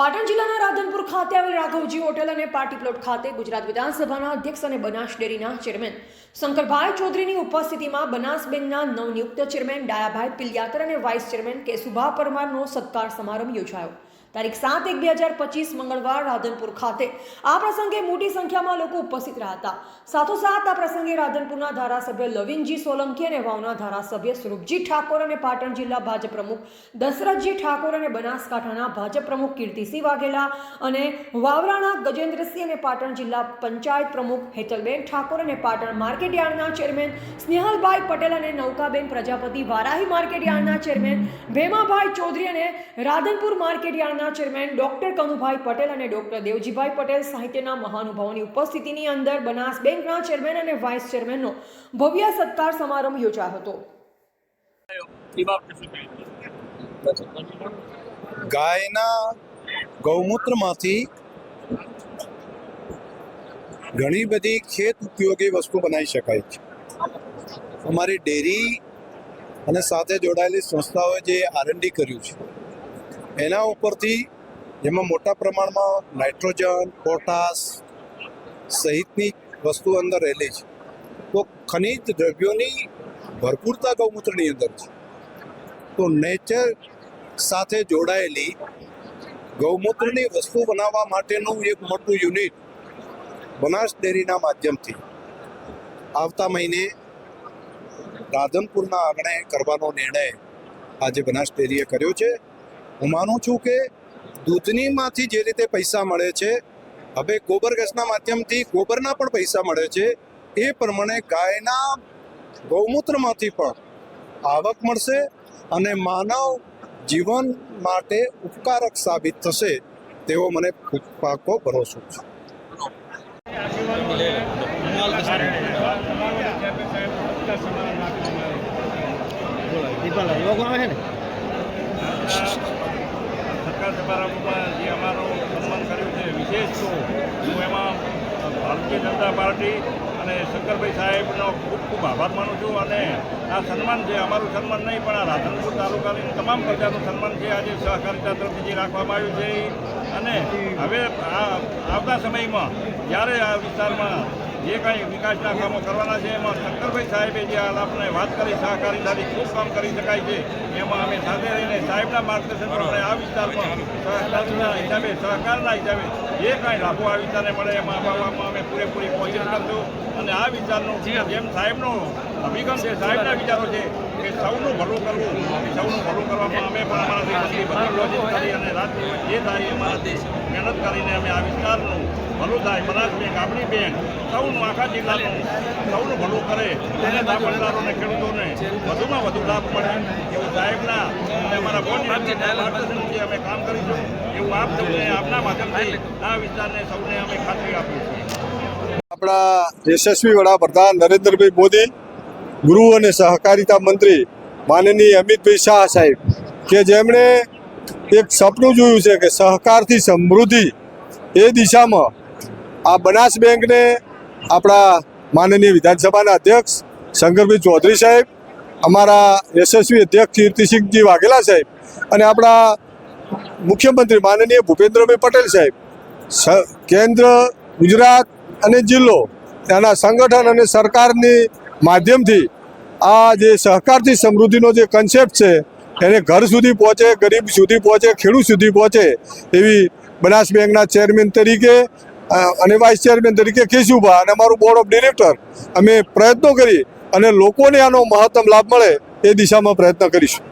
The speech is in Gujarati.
પાટણ જિલ્લાના રાધનપુર ખાતે આવેલ રાઘવજી હોટેલ અને પાર્ટી પ્લોટ ખાતે ગુજરાત વિધાનસભાના અધ્યક્ષ અને બનાસ ડેરીના ચેરમેન શંકરભાઈ ચૌધરીની ઉપસ્થિતિમાં બનાસ બેંકના નવનિયુક્ત ચેરમેન ડાયાભાઈ પિલિયાતર અને વાઇસ ચેરમેન કેશુભા પરમારનો સત્કાર સમારંભ યોજાયો. તારીખ સાત એક બે હજાર પચીસ મંગળવાર રાધનપુર ખાતે. આ પ્રસંગે મોટી સંખ્યામાં લોકો ઉપસ્થિત રહ્યા હતા. સાથોસાથ આ પ્રસંગે રાધનપુરના ધારાસભ્ય લવિનજી સોલંકી અને વાવના ધારાસભ્ય સ્વરૂપજી ઠાકોર અને પાટણ જિલ્લા ભાજપ પ્રમુખ દશરથજી ઠાકોર અને બનાસકાંઠાના ભાજપ પ્રમુખ કીર્તિસિંહ વાઘેલા અને વાવરાના ગજેન્દ્રસિંહ અને પાટણ જિલ્લા પંચાયત પ્રમુખ હેતલબેન ઠાકોર અને પાટણ માર્કેટયાર્ડના ચેરમેન સ્નેહલભાઈ પટેલ અને નૌકાબેન પ્રજાપતિ વારાહી માર્કેટયાર્ડના ચેરમેન ભેમાભાઈ ચૌધરી અને રાધનપુર માર્કેટ યાર્ડના ચેરમેન ડોક્ટર કનુભાઈ પટેલ અને ડોક્ટર દેવજીભાઈ પટેલ સાહિત્યના મહાનુભાવોની ઉપસ્થિતિની અંદર બનાસ બેંકના ચેરમેન અને વાઇસ ચેરમેનનો ભવ્ય સત્કાર સમારંભ યોજાયો હતો? ગાયના ગૌમૂત્રમાંથી ઘણી બધી ખેત ઉપયોગી વસ્તુ બનાવી શકાય છે અમારી ડેરી અને સાથે જોડાયેલી સંસ્થાઓએ જે આરએનડી કર્યું છે એના ઉપરથી જેમાં મોટા પ્રમાણમાં નાઇટ્રોજન, પોટાશ સહિતની વસ્તુ અંદર રહેલી છે. તો ખનિજ દ્રવ્યોની ભરપૂરતા ગૌમૂત્રની અંદર છે. તો નેચર સાથે જોડાયેલી ગૌમૂત્રની વસ્તુ બનાવવા માટેનું એક મોટું યુનિટ બનાસ ડેરીના માધ્યમથી આવતા મહિને રાધનપુરના આંગણે કરવાનો નિર્ણય આજે બનાસ ડેરીએ કર્યો છે. હું માનું છું કે દૂધનીમાંથી જે રીતે પૈસા મળે છે, હવે ગોબર ગેસના માધ્યમથી ગોબરના પણ પૈસા મળે છે, એ પ્રમાણે ગાયના ગૌમૂત્રમાંથી પણ આવક મળશે અને માનવ જીવન માટે ઉપકારક સાબિત થશે તેવો મને પાકો ભરોસો છે. સરકાર સમારંભમાં જે અમારું સન્માન કર્યું છે, વિશેષ તો હું એમાં ભારતીય જનતા પાર્ટી અને શંકરભાઈ સાહેબનો ખૂબ ખૂબ આભાર માનું છું અને આ સન્માન છે, અમારું સન્માન નહીં, પણ આ રાધનપુર તાલુકાની તમામ પ્રજાનું સન્માન છે, આજે સહકારિતા તરફથી જે રાખવામાં આવ્યું છે. અને હવે આ આવતા સમયમાં જ્યારે આ વિસ્તારમાં જે કાંઈ વિકાસના કામો કરવાના છે, એમાં શંકરભાઈ સાહેબે જે આપણે વાત કરી, સહકારિતાથી ખૂબ કામ કરી શકાય છે. એમાં અમે સાથે રહીને સાહેબના માર્ગદર્શન પ્રમાણે આ વિસ્તારમાં સહકારના હિસાબે સહકારના હિસાબે જે કાંઈ લાભો આ વિસ્તારને મળે, એમાં અપાવવામાં અમે પૂરેપૂરી કોશિશ કરશું. અને આ વિસ્તારનું, જેમ સાહેબનો અભિગમ છે, સાહેબના વિચારો છે કે સૌનું ભલું કરવું. સૌનું ભલું કરવામાં અમે પણ અમારા કોશિશ કરી અને રાત જે થાય અમારા દેશ મહેનત કરીને અમે આ વિસ્તારનું ભલું થાય. બનાસ બેંક આપણી બેંક, સૌનું આખા જિલ્લાનું સૌનું ભલું કરે. અને દાખલદારોને ખેડૂતોને વધુમાં વધુ લાભ મળે એવું સાહેબના અને અમારા બોર્ડ અમે કામ કરીશું. એવું આપ સૌને આપના માધ્યમથી આ વિસ્તારને સૌને અમે ખાતરી આપીશું આપણા યશસ્વી વડાપ્રધાન નરેન્દ્રભાઈ મોદી ગૃહ અને સહકારિતા મંત્રી માનનીય અમિતભાઈ શાહ સાહેબ, કે જેમણે એક સપનું જોયું છે કે સહકારથી સમૃદ્ધિ એ દિશામાં આ બનાસ બેંકને આપણા માનનીય વિધાનસભાના અધ્યક્ષ શંકરભાઈ ચૌધરી સાહેબ, અમારા યશસ્વી અધ્યક્ષ કીર્તિસિંહજી વાઘેલા સાહેબ અને આપણા મુખ્યમંત્રી માનનીય ભૂપેન્દ્રભાઈ પટેલ સાહેબ કેન્દ્ર, ગુજરાત અને જિલ્લો, ત્યાંના સંગઠન અને સરકારની માધ્યમથી આ જે સહકારથી સમૃદ્ધિનો જે કન્સેપ્ટ છે, એને ઘર સુધી પહોંચે, ગરીબ સુધી પહોંચે, ખેડૂત સુધી પહોંચે એવી બનાસ બેંકના ચેરમેન તરીકે અને વાઇસ ચેરમેન તરીકે કેશુભા અને અમારું બોર્ડ ઓફ ડિરેક્ટર અમે પ્રયત્નો કરી અને લોકોને આનો મહત્તમ લાભ મળે એ દિશામાં પ્રયત્ન કરીશું.